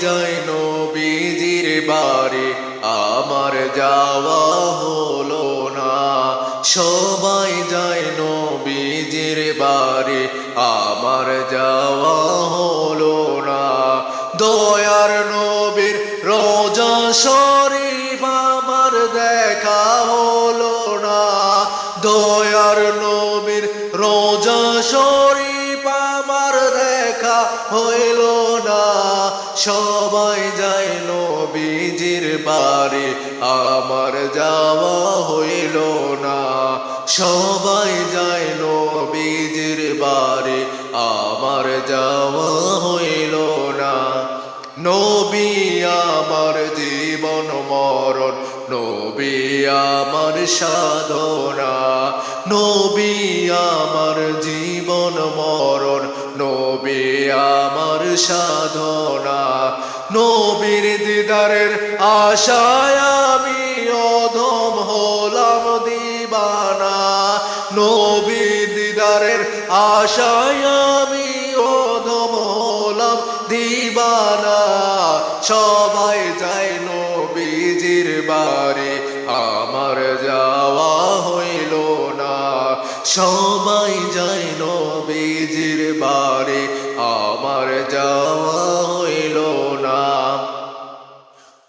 যায় নবীজির বাড়ি। আমার যাওয়া হলো না। সবাই যায় নবীজির বাড়ি। আমার যাওয়া হলো না। দয়ার নবীর রোজা শরীফ আমার দেখা হলো না। দয়ার নবীর রোজা শরীফ দেখা হইল না। সবাই যায় নবীজির বাড়ি। আমার যাওয়া হইল না। সবাই যায় নবীজির বাড়ি। আমার যাওয়া হইল না। নবী আমার জীবন মরণ। নবী আমার সাধনা। নবী আমার জীবন মরণ। নবী আমার সাধনা, নবীর দিদারের আশায় আমি অধম হলাম দিবানা। নবীর দিদারের আশায় আমি অধম হলাম দিবানা। সবাই যায় নবীজির বাড়ি, আমার না সবাই যায় নবীজির বাড়ি, আমার যাওয়া হইল না।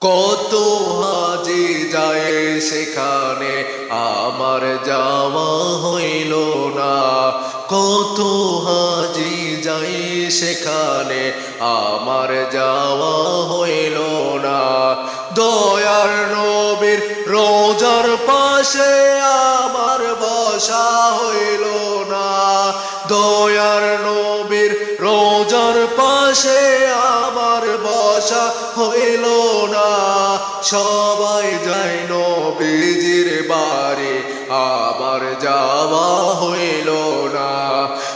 কত হাজি যায় সেখানে, আমার যাওয়া হইল না। কত হাজি যাই সেখানে, আমার যাওয়া হইল না। দয়ার নবীর রোজার পাশে আমার বসা হইল না। দয়ার নবীর রোজার পাশে আমার বসা হইল না। সবাই যাই নবীজির বাড়ি, আবার যাওয়া হইল না।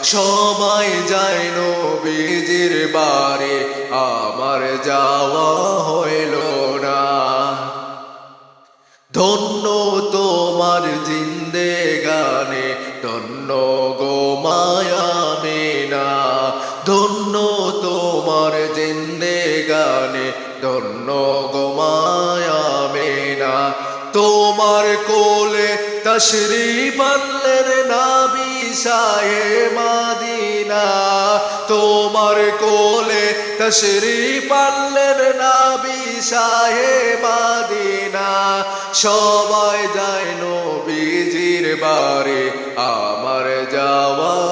সবাই যায় নবীজির বাড়ি, আমার যাওয়া হইল না। ধন্য তোমার জিন্দে ধন্য গো মায়া মেনা, ধন্য তোমার জিন্দে গানে, ধন্য গো মায়া মেনা। তোমার কোলে তশরি বললেন নাবি সাহে মাদিনা, তোমার কোলে তশরি পাল্লের নাবি সাহে মাদিনা। সবাই যায় বাড়ি আমার যাওয়া